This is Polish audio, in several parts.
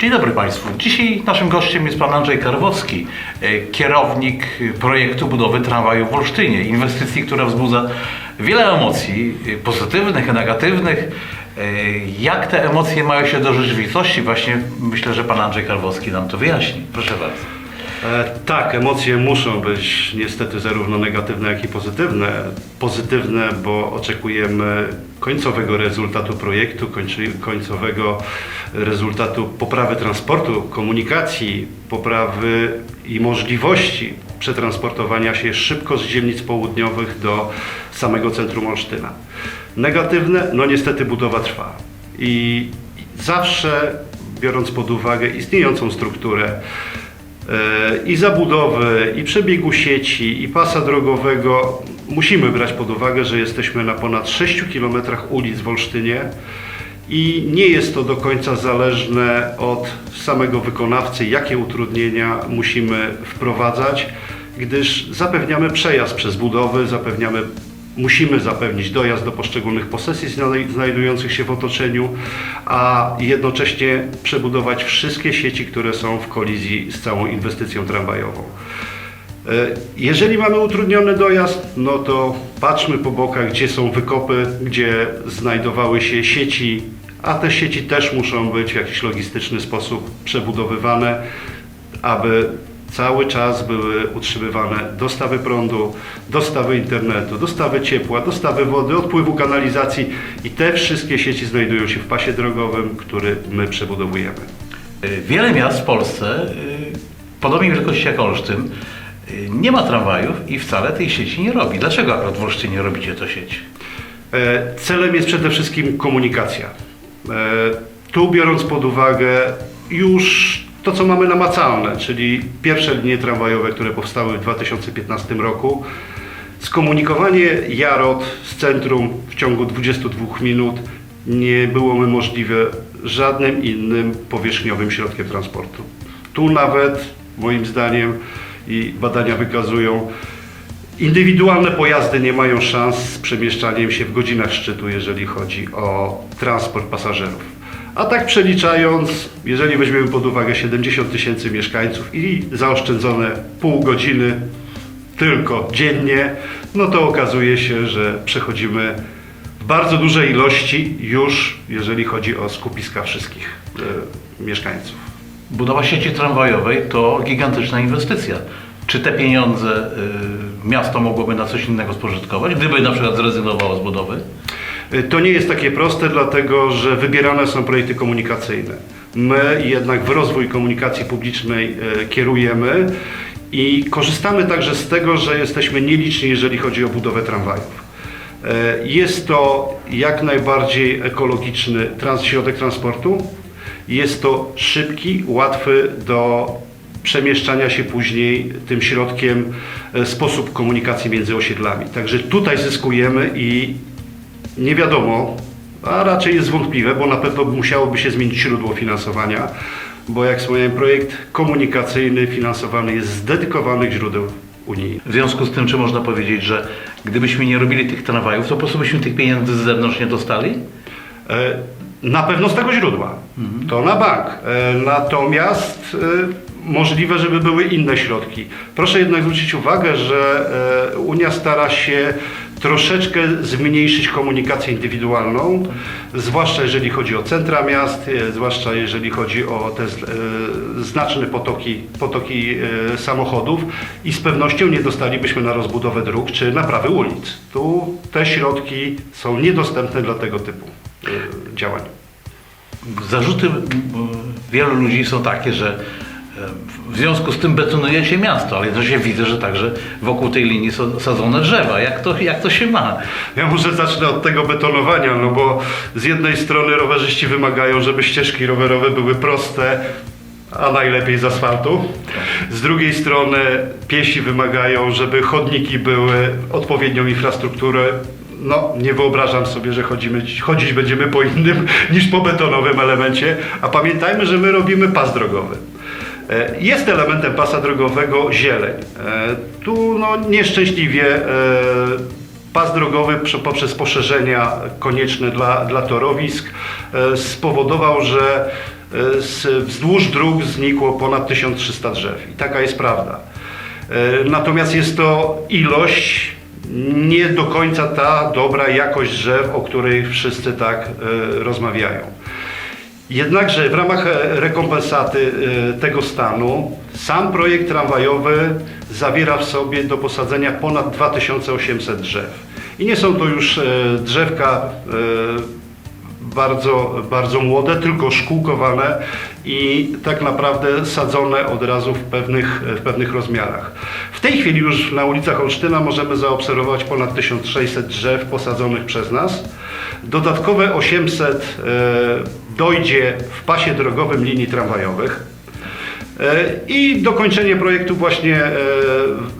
Dzień dobry Państwu. Dzisiaj naszym gościem jest pan Andrzej Karwowski, e, kierownik projektu budowy tramwaju w Olsztynie. Inwestycji, która wzbudza wiele emocji, e, pozytywnych i negatywnych. E, Jak te emocje mają się do rzeczywistości? Właśnie myślę, że pan Andrzej Karwowski nam to wyjaśni. Proszę bardzo. E, Tak, emocje muszą być niestety zarówno negatywne, jak i pozytywne. Pozytywne, bo oczekujemy końcowego rezultatu projektu, końcowego rezultatu poprawy transportu, komunikacji, poprawy i możliwości przetransportowania się szybko z dzielnic południowych do samego centrum Olsztyna. Negatywne, no niestety budowa trwa. I zawsze biorąc pod uwagę istniejącą strukturę, i zabudowy, i przebiegu sieci, i pasa drogowego. Musimy brać pod uwagę, że jesteśmy na ponad 6 km ulic w Olsztynie i nie jest to do końca zależne od samego wykonawcy, jakie utrudnienia musimy wprowadzać, gdyż zapewniamy przejazd przez budowy, zapewniamy Musimy zapewnić dojazd do poszczególnych posesji znaj- znajdujących się w otoczeniu, a jednocześnie przebudować wszystkie sieci, które są w kolizji z całą inwestycją tramwajową. E, Jeżeli mamy utrudniony dojazd, no to patrzmy po bokach, gdzie są wykopy, gdzie znajdowały się sieci, a te sieci też muszą być w jakiś logistyczny sposób przebudowywane, aby cały czas były utrzymywane dostawy prądu, dostawy internetu, dostawy ciepła, dostawy wody, odpływu kanalizacji i te wszystkie sieci znajdują się w pasie drogowym, który my przebudowujemy. E, Wiele miast w Polsce, e, podobnej wielkości jak Olsztyn, e, nie ma tramwajów i wcale tej sieci nie robi. Dlaczego akurat w Olsztynie robicie tę sieć? E, Celem jest przede wszystkim komunikacja. E, Tu biorąc pod uwagę już to, co mamy namacalne, czyli pierwsze linie tramwajowe, które powstały w 2015 roku, skomunikowanie Jarod z centrum w ciągu 22 minut nie byłoby możliwe żadnym innym powierzchniowym środkiem transportu. Tu nawet, moim zdaniem, i badania wykazują, Indywidualne pojazdy nie mają szans z przemieszczaniem się w godzinach szczytu, jeżeli chodzi o transport pasażerów. A tak przeliczając, jeżeli weźmiemy pod uwagę 70 tysięcy mieszkańców i zaoszczędzone pół godziny tylko dziennie, no to okazuje się, że przechodzimy w bardzo dużej ilości już, jeżeli chodzi o skupiska wszystkich e, mieszkańców. Budowa sieci tramwajowej to gigantyczna inwestycja. Czy te pieniądze y, miasto mogłoby na coś innego spożytkować, gdyby na przykład zrezygnowało z budowy? To nie jest takie proste, dlatego że wybierane są projekty komunikacyjne. My jednak w rozwój komunikacji publicznej e, kierujemy i korzystamy także z tego, że jesteśmy nieliczni, jeżeli chodzi o budowę tramwajów. E, Jest to jak najbardziej ekologiczny trans środek transportu. Jest to szybki, łatwy do przemieszczania się później tym środkiem sposób komunikacji między osiedlami. Także tutaj zyskujemy i nie wiadomo, a raczej jest wątpliwe, bo na pewno musiałoby się zmienić źródło finansowania, bo jak wspomniałem, projekt komunikacyjny finansowany jest z dedykowanych źródeł unijnych. W związku z tym, czy można powiedzieć, że gdybyśmy nie robili tych tramwajów, to po prostu byśmy tych pieniędzy z zewnątrz nie dostali? E, Na pewno z tego źródła, to na bank. E, Natomiast e, możliwe, żeby były inne środki. Proszę jednak zwrócić uwagę, że e, Unia stara się troszeczkę zmniejszyć komunikację indywidualną, zwłaszcza jeżeli chodzi o centra miast, e, zwłaszcza jeżeli chodzi o te e, znaczne potoki, potoki samochodów i z pewnością nie dostalibyśmy na rozbudowę dróg czy naprawy ulic. Tu te środki są niedostępne dla tego typu działań. Zarzuty wielu ludzi są takie, że w związku z tym betonuje się miasto, ale jednocześnie widzę, że także wokół tej linii są sadzone drzewa. Jak to, jak to się ma? Ja może zacznę od tego betonowania, no bo z jednej strony rowerzyści wymagają, żeby ścieżki rowerowe były proste, a najlepiej z asfaltu. Z drugiej strony piesi wymagają, żeby chodniki były odpowiednią infrastrukturę. No, nie wyobrażam sobie, że chodzimy, chodzić będziemy po innym niż po betonowym elemencie, a pamiętajmy, że my robimy pas drogowy. E, Jest elementem pasa drogowego zieleń. E, Tu no, nieszczęśliwie e, pas drogowy prze- poprzez poszerzenia konieczne dla, dla torowisk spowodował, że wzdłuż dróg znikło ponad 1300 drzew. I taka jest prawda. Natomiast jest to ilość nie do końca ta dobra jakość drzew, o której wszyscy tak rozmawiają. Jednakże w ramach e, rekompensaty e, tego stanu sam projekt tramwajowy zawiera w sobie do posadzenia ponad 2800 drzew. I nie są to już e, drzewka bardzo, bardzo młode, tylko szkółkowane i tak naprawdę sadzone od razu w pewnych, w pewnych rozmiarach. W tej chwili już na ulicach Olsztyna możemy zaobserwować ponad 1600 drzew posadzonych przez nas. Dodatkowe 800 e, dojdzie w pasie drogowym linii tramwajowych. E, I dokończenie projektu właśnie e,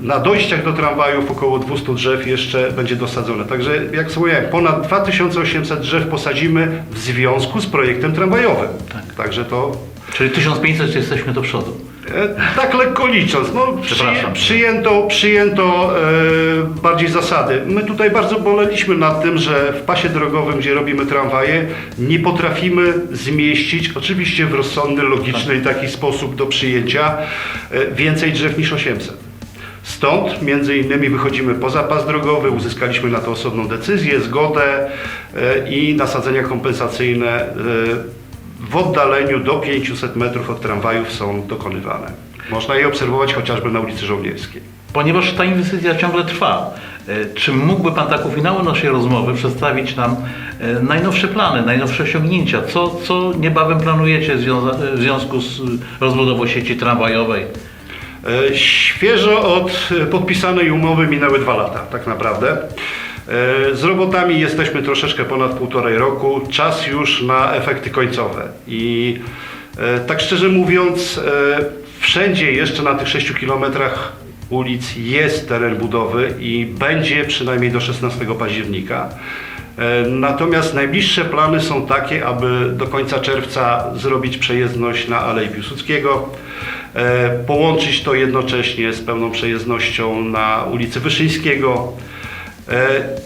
na dojściach do tramwajów około 200 drzew jeszcze będzie dosadzone. Także jak wspomniałem, ponad 2800 drzew posadzimy w związku z projektem tramwajowym. Tak. Także to Czyli 1500 jesteśmy do przodu. E, tak lekko licząc, no, Przepraszam. przyjęto, przyjęto e, bardziej zasady. My tutaj bardzo boleliśmy nad tym, że w pasie drogowym, gdzie robimy tramwaje, nie potrafimy zmieścić, oczywiście w rozsądny, logiczny i taki sposób do przyjęcia, e, więcej drzew niż 800. Stąd między innymi wychodzimy poza pas drogowy, uzyskaliśmy na to osobną decyzję, zgodę e, i nasadzenia kompensacyjne e, w oddaleniu do 500 metrów od tramwajów są dokonywane. Można je obserwować chociażby na ulicy Żołnierskiej. Ponieważ ta inwestycja ciągle trwa, e, czy mógłby Pan tak u finału naszej rozmowy przedstawić nam e, najnowsze plany, najnowsze osiągnięcia? Co, co niebawem planujecie w związku z rozbudową sieci tramwajowej? E, Świeżo od podpisanej umowy minęły dwa lata, tak naprawdę. E, Z robotami jesteśmy troszeczkę ponad półtorej roku. Czas już na efekty końcowe. I e, tak szczerze mówiąc, e, wszędzie jeszcze na tych 6 kilometrach ulic jest teren budowy i będzie przynajmniej do 16 października. Natomiast najbliższe plany są takie, aby do końca czerwca zrobić przejezdność na Alei Piłsudskiego, połączyć to jednocześnie z pełną przejezdnością na ulicy Wyszyńskiego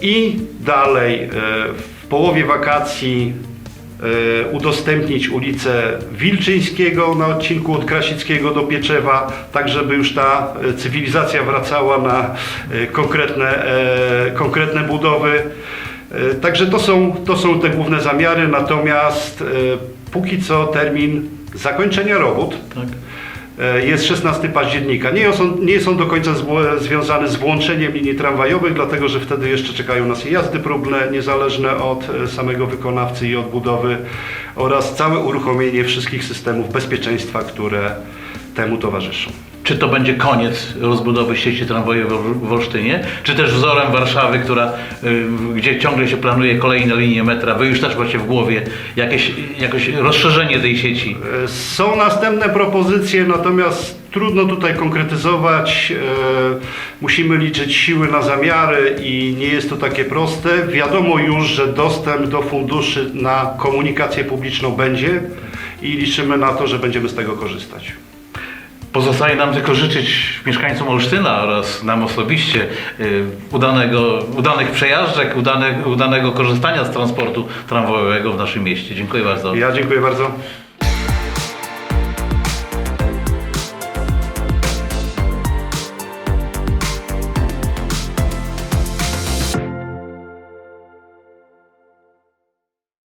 i dalej e, w połowie wakacji e, udostępnić ulicę Wilczyńskiego na odcinku od Krasickiego do Pieczewa, tak żeby już ta e, cywilizacja wracała na e, konkretne, e, konkretne budowy. E, Także to są, to są te główne zamiary, natomiast e, póki co termin zakończenia robót Tak? E, jest 16 października. Nie są, nie są do końca związane z włączeniem linii tramwajowych, dlatego że wtedy jeszcze czekają nas jazdy próbne, niezależne od e, samego wykonawcy i od budowy oraz całe uruchomienie wszystkich systemów bezpieczeństwa, które temu towarzyszą. Czy to będzie koniec rozbudowy sieci tramwajowej w Olsztynie, czy też wzorem Warszawy, która, y, gdzie ciągle się planuje kolejne linie metra, wy już też macie w głowie jakieś, jakieś rozszerzenie tej sieci? E, Są następne propozycje, natomiast trudno tutaj konkretyzować. E, Musimy liczyć siły na zamiary i nie jest to takie proste. Wiadomo już, że dostęp do funduszy na komunikację publiczną będzie i liczymy na to, że będziemy z tego korzystać. Pozostaje nam tylko życzyć mieszkańcom Olsztyna oraz nam osobiście y, udanego, udanych przejażdżek, udane, udanego korzystania z transportu tramwajowego w naszym mieście. Dziękuję bardzo. Ja dziękuję bardzo.